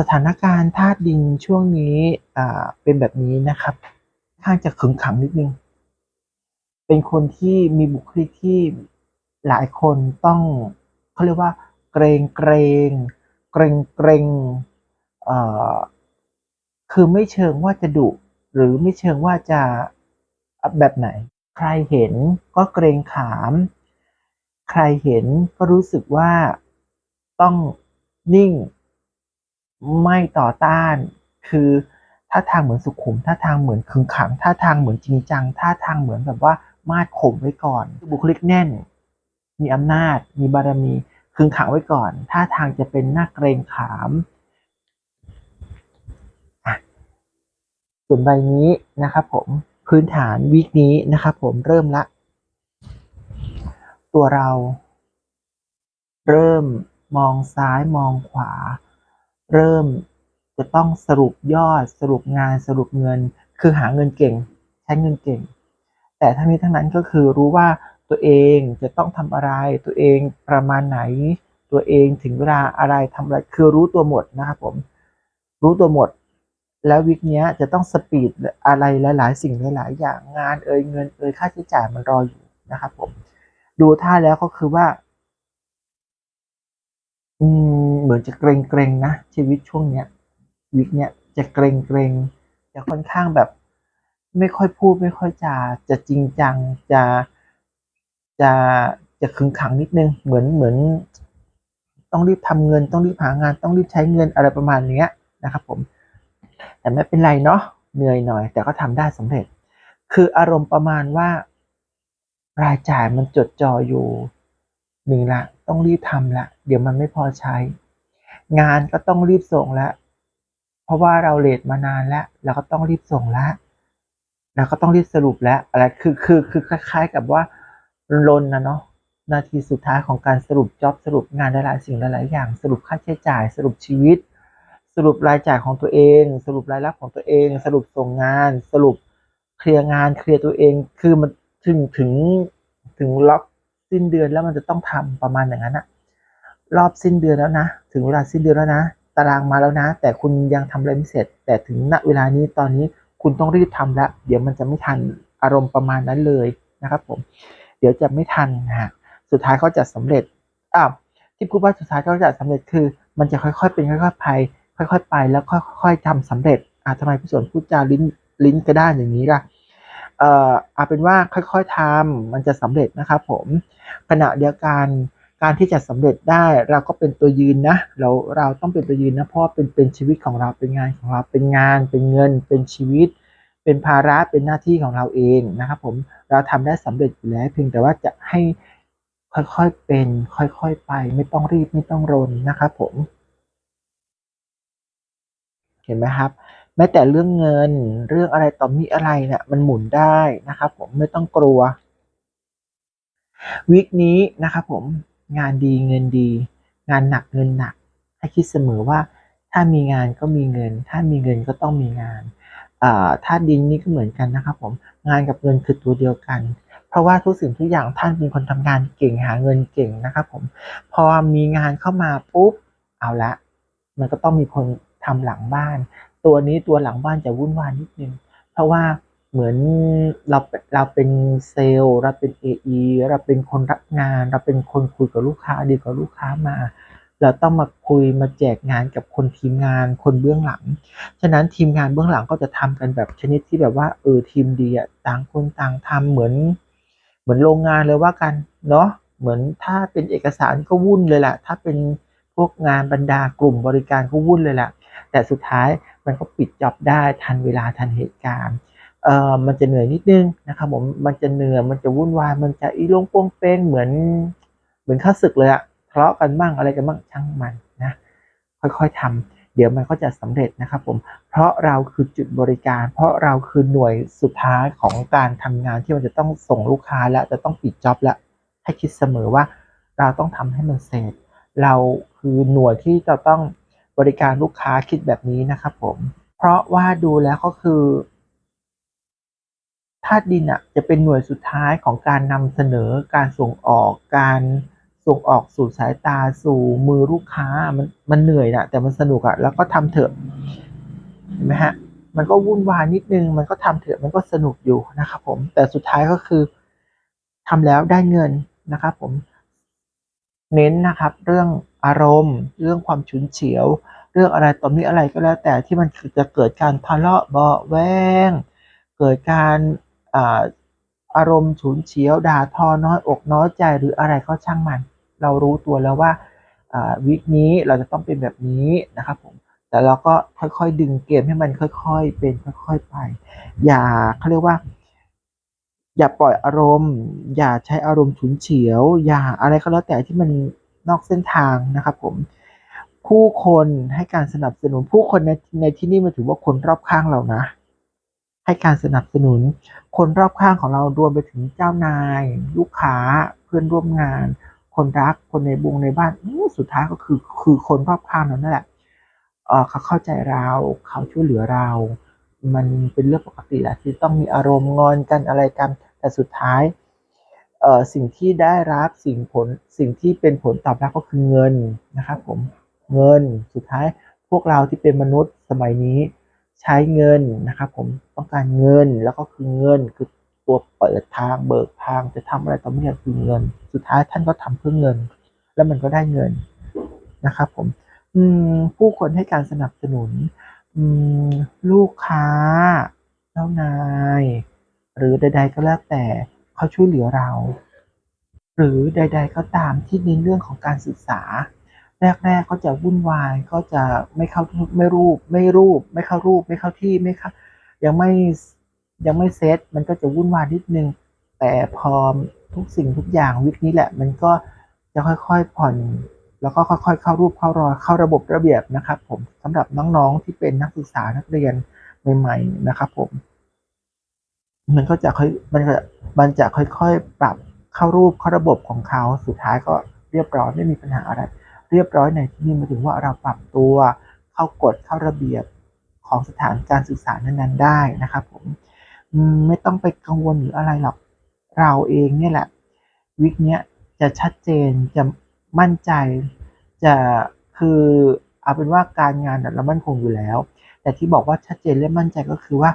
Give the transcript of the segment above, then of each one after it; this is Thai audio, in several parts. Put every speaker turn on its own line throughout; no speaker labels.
สถานการณ์ธาตุดินช่วงนี้อ่าเป็นแบบนี้นะครับข้างจะขึงขังนิดนึง เป็นคนที่มีบุคลิกที่หลายคนต้องเขาเรียกว่าเกรงเกรงเกรงเกรงเอ่อคือไม่เชิงว่าจะดุหรือไม่เชิงว่าจะแบบไหน ใครเห็นก็เกรงขาม ใครเห็นก็รู้สึกว่าต้องนิ่ง ไม่ต่อต้าน คือท่าทางเหมือนสุขุมท่าทางเหมือนขึงขังท่าทางเหมือนจริงจังท่าทางเหมือนแบบว่ามาดข่มไว้ก่อนบุคลิกแน่น มีอำนาจ มีบารมีขึงขังไว้ก่อนท่าทางจะเป็นหน่าเกรงขามส่วนใบนี้นะครับผมพื้นฐานวีคนี้นะครับผมเริ่มละ ตัวเรา เริ่มมองซ้ายมองขวา เริ่มจะต้องสรุปยอดสรุปงานสรุปเงิน คือหาเงินเก่ง ใช้เงินเก่ง แต่ทั้งนี้ทั้งนั้นก็คือรู้ว่าตัวเองจะต้องทำอะไรตัวเองประมาณไหน ตัวเองถึงเวลาอะไรทำอะไรคือรู้ตัวหมดนะครับผม รู้ตัวหมด แล้ววิกเนี้ยจะต้องสปีดอะไรหลาย ๆ สิ่งหลายๆอย่างงานเอ่ยเงินเอ่ยค่าใช้จ่ายมันรออยู่นะครับผมดูท่าแล้วก็คือว่า อืมเหมือนจะเกรงเกรงนะชีวิตช่วงเนี้ยวิกเนี้ยจะเกรงเกรงจะค่อนข้างแบบ ไม่ค่อยพูดไม่ค่อยจาจะจริงจังจะจะจะขึงขังนิดนึงเหมือนเหมือน ต้องรีบทำเงินต้องรีบหางาน ต้องรีบใช้เงินอะไรประมาณเนี้ยนะครับผม แต่ไม่เป็นไรเนาะเหนื่อยหน่อย แต่ก็ทำได้สำเร็จ คืออารมณ์ประมาณว่า รายจ่ายมันจดจ่ออยู่หนึ่งละ ต้องรีบทำละ เดี๋ยวมันไม่พอใช้ งานก็ต้องรีบส่งละ เพราะว่าเราเลทมานานแล้วเราก็ต้องรีบส่งละเราก็ต้องรีบสรุปแล้วอะไรคือคือคือคล้าย ๆ กับว่าลนนะเนาะนาทีสุดท้ายของการสรุปจ็อบสรุปงานหลายๆสิ่งหลายๆอย่าง สรุปค่าใช้จ่าย สรุปชีวิต สรุปรายจ่ายของตัวเอง สรุปรายรับของตัวเอง สรุปส่งงาน สรุปเคลียร์งานเคลียร์ตัวเองคือมันถึงถึงถึงล็อก สิ้นเดือนแล้วมันจะต้องทำประมาณอย่างนั้นอะรอบสิ้นเดือนแล้วนะ ถึงเวลาสิ้นเดือนแล้วนะ ตารางมาแล้วนะ แต่คุณยังทำอะไรไม่เสร็จ แต่ถึงณเวลานี้ตอนนี้คุณต้องรีบทำแล้ว เดี๋ยวมันจะไม่ทันอารมณ์ประมาณนั้นเลยนะครับผม เดี๋ยวจะไม่ทันฮะสุดท้ายเขาจะสำเร็จอ้าวที่พูดว่าสุดท้ายเขาจะสำเร็จคือ มันจะค่อยๆเป็นค่อยๆไปค่อยๆไปแล้วค่อยๆทำสำเร็จอ่าทำไมพี่สวนพูดจาลิ้นลิ้นกระด้านอย่างนี้ล่ะ เอ่อเอาเป็นว่าค่อยๆทำมันจะสำเร็จนะครับผมขณะเดียวกันการที่จะสำเร็จได้เราก็เป็นตัวยืนนะเราเราต้องเป็นตัวยืนนะเพราะเป็นเป็นชีวิตของเราเป็นงานของเราเป็นงาน เป็นเงิน เป็นชีวิต เป็นภาระเป็นหน้าที่ของเราเองนะครับผมเราทำได้สำเร็จอยู่แล้ว เพียงแต่ว่าจะให้ค่อยๆเป็น ค่อยๆไป ไม่ต้องรีบไม่ต้องรนนะครับผม เห็นไหมครับ ม้แต่เรื่องเงินเรื่องอะไรต่อมีอะไรเนี่ยมันหมุนได้นะครับผมไม่ต้องกลัว วิกนี้นะครับผมงานดีเงินดี งานหนักเงินหนัก ให้คิดเสมอว่า ถ้ามีงานก็มีเงิน ถ้ามีเงินก็ต้องมีงานอ่าถ้าดินนี่ก็เหมือนกันนะครับผมงานกับเงินคือตัวเดียวกัน เพราะว่าทุกสิ่งทุกอย่างท่านเป็นคนทำงานเก่งหาเงินเก่งนะครับผมพอมีงานเข้ามาปุ๊บเอาละ มันก็ต้องมีคนทำหลังบ้าน ตัวนี้ตัวหลังบ้านจะวุ่นวายนิดนึง เพราะว่าเหมือนเราเราเป็นเซลล์ เราเป็น AE เราเป็นคนรับงาน เราเป็นคนคุยกับลูกค้าดีกว่าลูกค้ามา เราต้องมาคุยมาแจกงานกับคนทีมงานคนเบื้องหลัง ฉะนั้นทีมงานเบื้องหลังก็จะทำกันแบบชนิดที่แบบว่าเออทีมดีอะต่างคนต่างทำเหมือน เหมือนโรงงานเลยว่ากันเนาะเหมือนถ้าเป็นเอกสารก็วุ่นเลยแหละถ้าเป็นพวกงานบรรดากลุ่มบริการก็วุ่นเลยแหละแต่สุดท้ายมันก็ปิดจ็อบได้ทันเวลาทันเหตุการณ์เอ่อมันจะเหนื่อยนิดนึงนะครับผมมันจะเหนื่อยมันจะวุ่นวายมันจะอีลงโป้งเป้งเหมือน เหมือนข้าศึกเลยอะทะเลาะกันบ้างอะไรกันบ้างช่างมันนะค่อยๆทำเดี๋ยวมันก็จะสำเร็จนะครับผม เพราะเราคือจุดบริการ เพราะเราคือหน่วยสุดท้ายของการทำงานที่มันจะต้องส่งลูกค้าและจะต้องปิดจ็อบแล้วให้คิดเสมอว่า เราต้องทำให้มันเสร็จ เราคือหน่วยที่จะต้อง บริการลูกค้าคิดแบบนี้นะครับผม เพราะว่าดูแล้วก็คือธาตุดินอะจะเป็นหน่วยสุดท้ายของการนำเสนอการส่งออกการส่งออกสู่สายตาสู่มือลูกค้ามันมันเหนื่อยนะแต่มันสนุกอะแล้วก็ทำเถอะเห็นไหมฮะมันก็วุ่นวายนิดนึง มันก็ทำเถอะมันก็สนุกอยู่นะครับผมแต่สุดท้ายก็คือทำแล้วได้เงินนะครับผม เน้นนะครับ เรื่อง อารมณ์ เรื่องความฉุนเฉียว เรื่องอะไรต่อมีอะไรก็แล้วแต่ที่มันจะเกิดการทะเลาะเบาะแวงเกิดการอาอารมณ์ฉุนเฉียวด่าทอน้อยอกน้อยใจหรืออะไรก็ช่างมัน เรารู้ตัวแล้วว่าอ่าวิกนี้เราจะต้องเป็นแบบนี้นะครับผมแต่เราก็ค่อยๆดึงเกมให้มันค่อยๆ เป็นค่อยๆไป อย่าเขาเรียกว่า อย่าปล่อยอารมณ์ อย่าใช้อารมณ์ฉุนเฉียว อย่าอะไรก็แล้วแต่ที่มัน นอกเส้นทางนะครับผมผู้คนให้การสนับสนุนผู้คนในในที่นี่มาถือว่าคนรอบข้างเรานะ ให้การสนับสนุน คนรอบข้างของเรารวมไปถึงเจ้านาย ลูกค้าเพื่อนร่วมงาน คนรักคนในบงในบ้านสุดท้ายก็คือคือคนรอบข้างเรานั่นแหละเออเขาเข้าใจเราเขาช่วยเหลือเรา มันเป็นเรื่องปกติแหละที่ต้องมีอารมณ์งอนกันอะไรกันแต่สุดท้าย สิ่งที่ได้รับสิ่งผลสิ่งที่เป็นผลตอบรับก็คือเงินนะครับผมเงินสุดท้ายพวกเราที่เป็นมนุษย์สมัยนี้ใช้เงินนะครับผมต้องการเงินแล้วก็คือเงินคือตัวเปิดทางเบิกทางจะทำอะไรต่อไม่อคือเงิน สุดท้ายท่านก็ทำเพื่อเงิน แล้วมันก็ได้เงินนะครับผมอืมผู้คนให้การสนับสนุนอืมลูกค้าเจ้านาย หรือใด ๆ ก็แล้วแต่ เขาช่วยเหลือเรา หรือใด ๆ ก็ตามที่ในเรื่องของการศึกษา แรก ๆ ก็จะวุ่นวายก็จะไม่เข้าไม่รูป ไม่รูป ไม่เข้ารูป ไม่เข้าที่ไม่เข้ายังไม่ยังไม่เซตมันก็จะวุ่นวายนิดนึง แต่พอทุกสิ่งทุกอย่างวิกนี้แหละ มันก็จะค่อยๆผ่อน แล้วก็ค่อยๆ เข้ารูปเข้ารอยเข้าระบบระเบียบนะครับ ผมสำหรับน้องๆที่เป็นนักศึกษานักเรียนใหม่ ๆ นะครับผม มันก็จะค่อยมันจะมันจะค่อยๆ ปรับเข้ารูปเข้าระบบของเขาสุดท้ายก็เรียบร้อยไม่มีปัญหาอะไร เรียบร้อยในที่นี้หมายถึงว่าเราปรับตัวเข้ากฎเข้าระเบียบของสถานการศึกษานั้นๆ ได้นะครับผมไม่ต้องไปกังวลหรืออะไรหรอกเราเองเนี่ยแหละ วิกเนี้ยจะชัดเจนจะมั่นใจ จะคือเอาเป็นว่าการงานเรามั่นคงอยู่แล้ว แต่ที่บอกว่าชัดเจนและมั่นใจก็คือว่า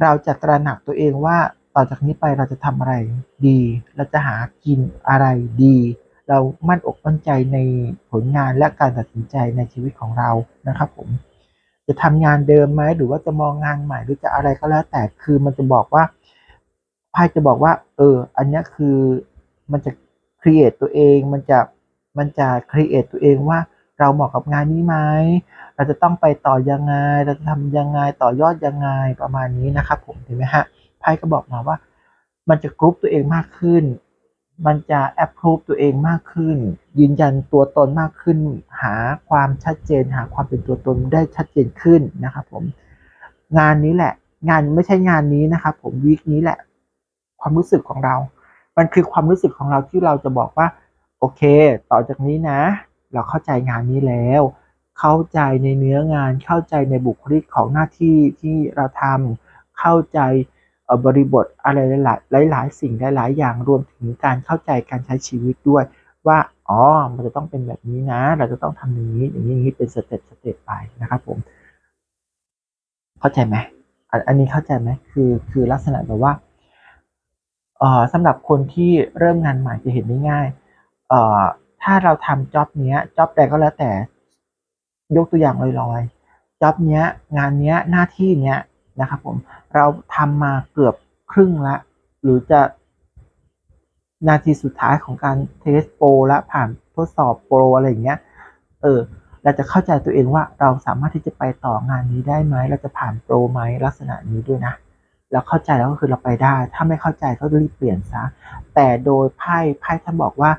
เราจะตระหนักตัวเองว่าต่อจากนี้ไปเราจะทำอะไรดี เราจะหากินอะไรดี เรามั่นอกมั่นใจในผลงานและการตัดสินใจในชีวิตของเรานะครับผม จะทำงานเดิมไหมหรือว่าจะมองงานใหม่หรือจะอะไรก็แล้วแต่คือมันจะบอกว่าไพ่จะบอกว่า เออ อันนี้คือมันจะ create ตัวเอง มันจะมันจะ create ตัวเองว่าเราเหมาะกับงานนี้ไหม เราจะต้องไปต่อยังไง เราจะทำยังไงต่อยอดยังไงประมาณนี้นะครับผมเห็นไหมฮะไพ่ก็บอกมาว่า มันจะกรุ๊ปตัวเองมากขึ้น มันจะ approve ตัวเองมากขึ้น ยืนยันตัวตนมากขึ้น หาความชัดเจน หาความเป็นตัวตนได้ชัดเจนขึ้นนะครับผมงานนี้แหละ งานไม่ใช่งานนี้นะครับผมวีคนี้แหละ ความรู้สึกของเรา มันคือความรู้สึกของเราที่เราจะบอกว่า โอเค ต่อจากนี้นะ เราเข้าใจงานนี้แล้ว เข้าใจในเนื้องาน เข้าใจในบุคลิกของหน้าที่ที่เราทำเข้าใจบริบทอะไรหลายหลายสิ่งหลาย ๆ อย่างรวมถึงการเข้าใจการใช้ชีวิตด้วย ว่าอ๋อมันจะต้องเป็นแบบนี้นะ เราจะต้องทำอย่างนี้อย่างนี้อย่างนี้เป็นสเต็ปสเต็ปไปนะครับผม เข้าใจไหมอันนี้เข้าใจไหมคือคือลักษณะแบบว่าเออสำหรับคนที่เริ่มงานใหม่จะเห็นได้ง่ายเออถ้าเราทำจ็อบเนี้ยจ็อบใดก็แล้วแต่ ยกตัวอย่างลอยๆจ็อบเนี้ยงานเนี้ยหน้าที่เนี้ยนะครับผมเราทำมาเกือบครึ่งละ หรือจะนาทีสุดท้ายของการเทสโปรและผ่านทดสอบโปรอะไรอย่างเงี้ยเออเราจะเข้าใจตัวเองว่าเราสามารถที่จะไปต่องานนี้ได้ไหม เราจะผ่านโปรไหมลักษณะนี้ด้วยนะเราเข้าใจแล้วก็คือเราไปได้ ถ้าไม่เข้าใจก็รีบเปลี่ยนซะ แต่โดยไพ่ไพ่ท่านบอกว่า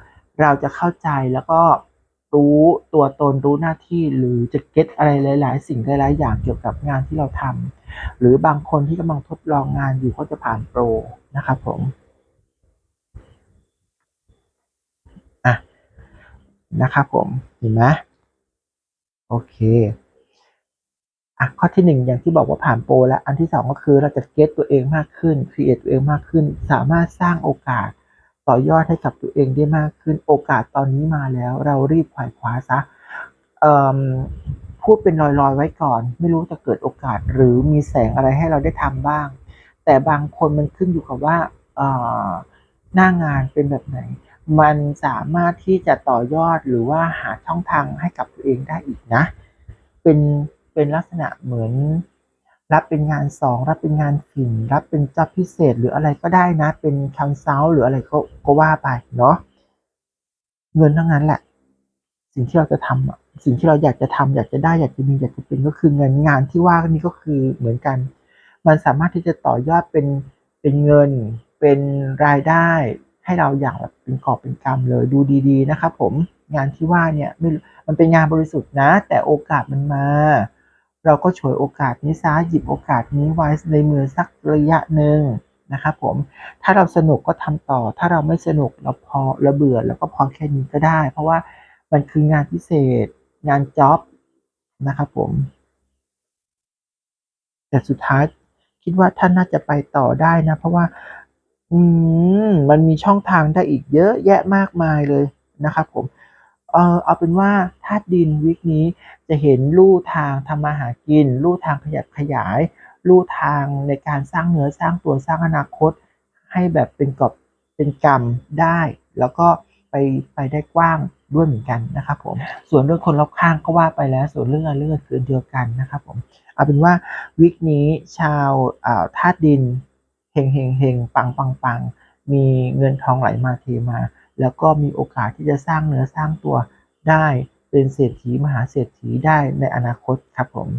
เราจะเข้าใจแล้วก็ รู้ตัวตนรู้หน้าที่หรือจะเก็ตอะไรหลาย ๆ สิ่งหลาย ๆ อย่างเกี่ยวกับงานที่เราทำหรือบางคนที่กำลังทดลองงานอยู่เขาจะผ่านโปรนะครับผมอะนะครับผมเห็นไหมโอเคอะข้อที่หนึ่งอย่างที่บอกว่าผ่านโปรแล้วอันที่สองก็คือเราจะเก็ตตัวเองมากขึ้นครีเอทตัวเองมากขึ้น สามารถสร้างโอกาส ต่อยอดให้กับตัวเองได้มากขึ้น โอกาสตอนนี้มาแล้ว เรารีบขวายคว้าซะพูดเป็นลอยๆไว้ก่อน ไม่รู้จะเกิดโอกาสหรือมีแสงอะไรให้เราได้ทำบ้าง แต่บางคนมันขึ้นอยู่กับว่าหน้างานเป็นแบบไหน มันสามารถที่จะต่อยอดหรือว่าหาช่องทางให้กับตัวเองได้อีกนะ เป็นเป็นลักษณะเหมือน รับเป็นงานสองรับเป็นงานฝิ่นรับเป็นจ็อบพิเศษหรืออะไรก็ได้นะ เป็นคอนซัลท์หรืออะไรก็ก็ว่าไปเนาะเงินทั้งนั้นแหละ สิ่งที่เราจะทำอะสิ่งที่เราอยากจะทำอยากจะได้อยากจะมีอยากจะเป็นก็คือเงินงานที่ว่านี่ก็คือเหมือนกัน มันสามารถที่จะต่อยอดเป็นเป็นเงิน เป็นรายได้ ให้เราอย่างแบบเป็นกอบเป็นกำเลยดูดีๆนะครับผมงานที่ว่าเนี่ยไม่มันเป็นงานบริสุทธิ์นะ แต่โอกาสมันมา เราก็ฉวยโอกาสนี้ซะหยิบโอกาสนี้ไว้ในมือสักระยะหนึ่งนะครับผมถ้าเราสนุกก็ทำต่อ ถ้าเราไม่สนุกเราพอเราเบื่อแล้วก็พอแค่นี้ก็ได้ เพราะว่ามันคืองานพิเศษ งานจ็อบนะครับผม แต่สุดท้ายคิดว่าท่านน่าจะไปต่อได้นะ เพราะว่าอืมมันมีช่องทางได้อีกเยอะแยะมากมายเลยนะครับผม เออเอาเป็นว่าธาตุดินวิกนี้จะเห็นลู่ทางทำมาหากิน ลู่ทางขยับขยาย ลู่ทางในการสร้างเนื้อสร้างตัวสร้างอนาคต ให้แบบเป็นกอบเป็นกรรมได้ แล้วก็ไปไปได้กว้างด้วยเหมือนกันนะครับผมส่วนเรื่องคนรอบข้างก็ว่าไปแล้ว ส่วนเรื่องเรื่องคือเดียวกันนะครับผมเอาเป็นว่าวิกนี้ชาวอ่าธาตุดินเฮงเฮงเฮงปังปังปังมีเงินทองไหลมาเทมา แล้วก็มีโอกาสที่จะสร้างเนื้อสร้างตัวได้เป็นเศรษฐีมหาเศรษฐีได้ในอนาคตครับผม